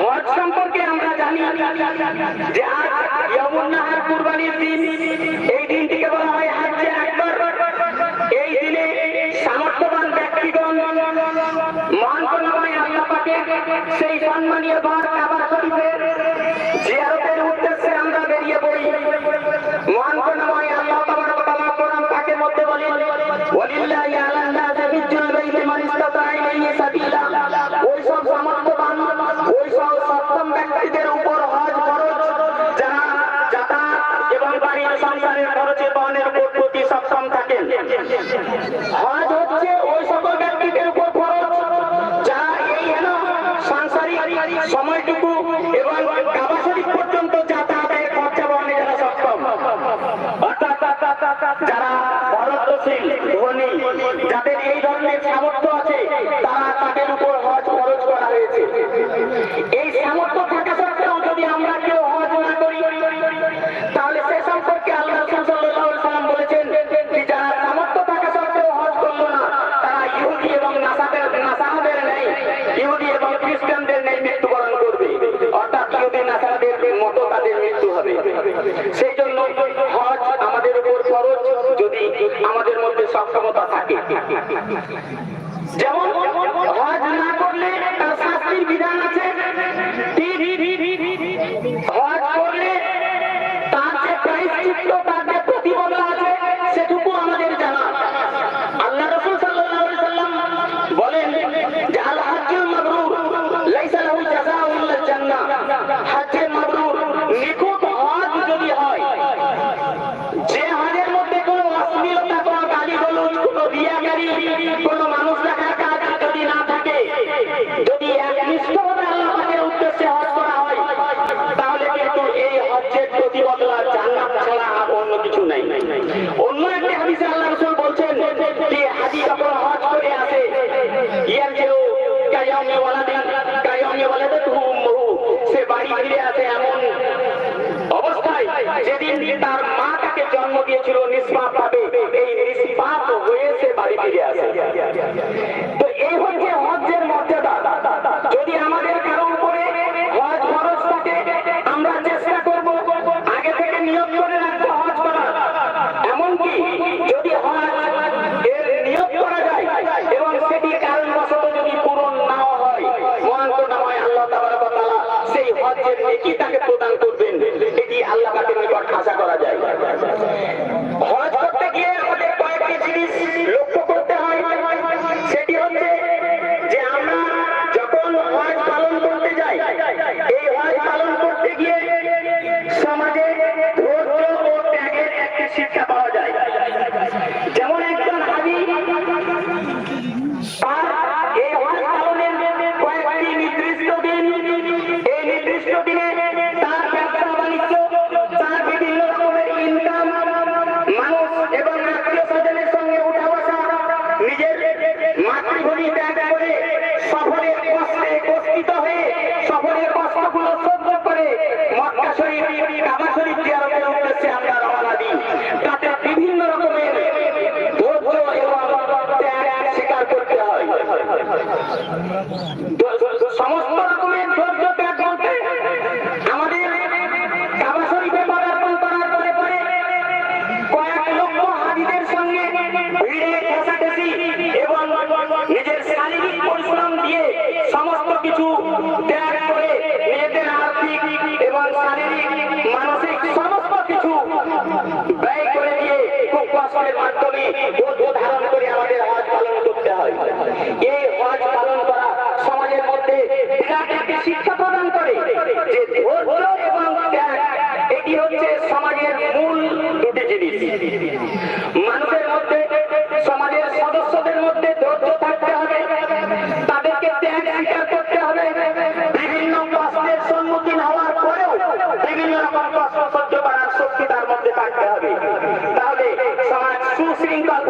হজ সম্পর্কে আমরা জানি যে আজ কুরবানির দিন। এই দিনটিকে বলা হয় হজ্জে আকবর। এই দিনে সামর্থ্যবান ব্যক্তিগণ, মহান সেই সম্মানীয় বার কাবা জিয়ারতের উদ্দেশ্যে হজ হচ্ছে ওই সকল ব্যক্তিদের উপর ফরজ। যা এই হেন সাংসারিক সময়টুকু এবং কাবা শরীফ পর্যন্ত যাতায়াতের খরচা বহনে যারা সক্ষম। যারা বরাদ্দশীল ধনী, যাদের এই ধরনের সামর্থ্য আছে, তারা তাদের উপর হজ খরচ করা হয়েছে। বাস্তবতা থাকে। যেমন তার মা তাকে জন্ম দিয়েছিল নিষ্পাপ পাবে এই নিষ্পাপ হয়ে সে বাড়ি ফিরে আসে। সবকিছু ত্যাগ করে মেয়েদের আর্থিক এবং শারীরিক, মানসিক সমস্ত কিছু ব্যয় করে দিয়ে খুব মাধ্যমে মাধ্যমে ধারণ করে আমাদের আওয়াজ পালন করতে হয়। এই রাখতে হবে। তাহলে সমাজ সুশৃঙ্খল